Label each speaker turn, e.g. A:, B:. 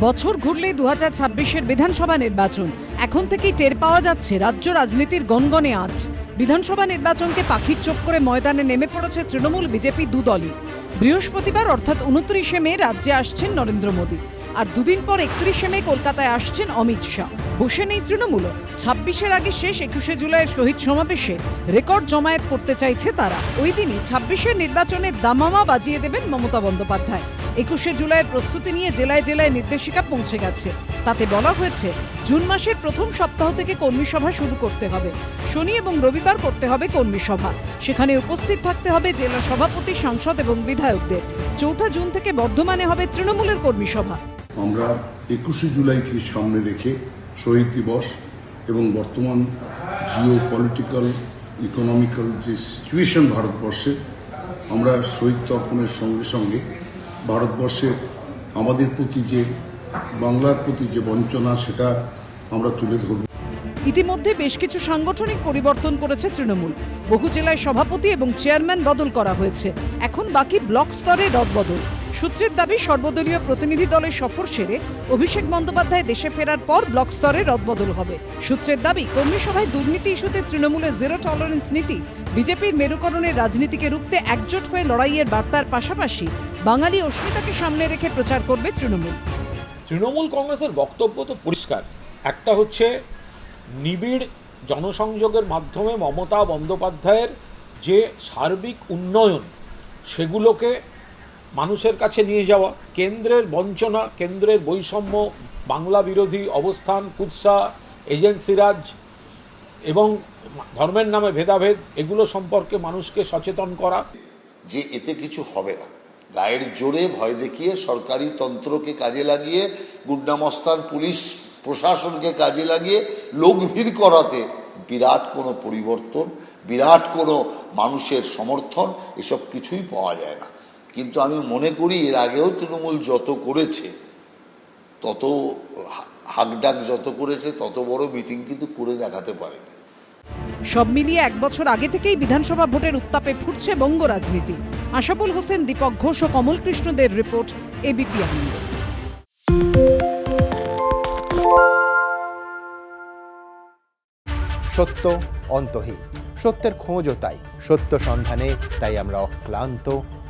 A: বছর ঘুরলেই দু হাজার ছাব্বিশের বিধানসভা নির্বাচন। এখন থেকেই টের পাওয়া যাচ্ছে রাজ্য রাজনীতির গনগনে আজ বিধানসভা নির্বাচনকে পাখির চোখ করে ময়দানে নেমে পড়েছে তৃণমূল বিজেপি দুদলই বৃহস্পতিবার, অর্থাৎ উনত্রিশে মে, রাজ্যে আসছেন নরেন্দ্র মোদী। আর দুদিন পর একত্রিশে মে, কলকাতায় আসছেন অমিত শাহ। বসে নেই তৃণমূল ছাব্বিশের আগে শেষ একুশে জুলাইয়ের শহীদ সমাবেশে রেকর্ড জমায়েত করতে চাইছে তারা। ওই দিনই ছাব্বিশের নির্বাচনে দামামা বাজিয়ে দেবেন মমতা বন্দ্যোপাধ্যায়। একুশে জুলাইয়ের প্রস্তুতি নিয়ে জেলায় জেলায় নির্দেশিকা পৌঁছে গেছে। তাতে বলা হয়েছে, জুন মাসের প্রথম সপ্তাহ থেকে কর্মী সভা শুরু করতে হবে। শনি এবং রবিবার করতে হবে কর্মী সভা। সেখানে উপস্থিত থাকতে হবে জেলা সভাপতি, সাংসদ এবং বিধায়কদের। চৌঠা জুন থেকে বর্ধমানে হবে তৃণমূলের কর্মী সভা।
B: আমরা একুশে জুলাইকে সামনে রেখে শহীদ দিবস এবং বর্তমান জিও পলিটিক্যাল ইকোনমিক্যাল যে সিচুয়েশন ভারতবর্ষে, আমরা শহীদ তর্পণের সঙ্গে সঙ্গে ভারতবর্ষের আমাদের প্রতি যে, বাংলার প্রতি যে বঞ্চনা, সেটা আমরা তুলে ধরব।
A: ইতিমধ্যে বেশ কিছু সাংগঠনিক পরিবর্তন করেছে তৃণমূল। বহু জেলায় সভাপতি এবং চেয়ারম্যান বদল করা হয়েছে। এখন বাকি ব্লক স্তরে রদবদল। সূত্রের দাবি, সর্বদলীয় প্রতিনিধি দলের সফর সেরে অভিষেক বন্দ্যোপাধ্যায় দেশে ফেরার পর ব্লক স্তরে রদবদল হবে। সূত্রের দাবি, কর্মী সভায় দুর্নীতি ইস্যুতে তৃণমূলের জিরো টলারেন্স নীতি, বিজেপির মেরুকরণের রাজনীতিকে রুখতে একজোট হয়ে লড়াইয়ের বার্তার পাশাপাশি বাঙালি অস্মিতাকে সামনে রেখে প্রচার করবে তৃণমূল।
C: তৃণমূল কংগ্রেসের বক্তব্য তো পরিষ্কার। একটা হচ্ছে, নিবিড় জনসংযোগের মাধ্যমে মমতা বন্দ্যোপাধ্যায়ের যে সার্বিক উন্নয়ন, সেগুলোকে মানুষের কাছে নিয়ে যাওয়া, কেন্দ্রের বঞ্চনা, কেন্দ্রের বৈষম্য, বাংলা বিরোধী অবস্থান, কুৎসা এজেন্সিরাজ এবং ধর্মের নামে ভেদাভেদ, এগুলো সম্পর্কে মানুষকে সচেতন করা।
D: যে এতে কিছু হবে না। গায়ের জোরে ভয় দেখিয়ে সরকারি তন্ত্রকে কাজে লাগিয়ে, গুন্ডামস্তান, পুলিশ প্রশাসনকে কাজে লাগিয়ে লোক ভিড় করাতে বিরাট কোনো পরিবর্তন, বিরাট কোনো মানুষের সমর্থন, এসব কিছুই পাওয়া যায় না। কিন্তু আমি মনে করি এর আগেও তৃণমূল যত করেছে তত হা- হাকডাক যত করেছে তত বড় মিটিং কিন্তু করে দেখাতে পারেনি।
A: সব মিলিয়ে এক বছর আগে থেকেই বিধানসভা ভোটের উত্তাপে ফুটছে বঙ্গ রাজনীতি। আশাবুল হোসেন দীপক ঘোষ ও কমল কৃষ্ণদের রিপোর্ট এবিপি আনন্দ।
E: সত্য অন্তহীন। সত্যের খোঁজও তাই। সত্য সন্ধানে তাই আমরা অক্লান্ত।